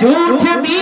झूठ भी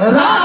라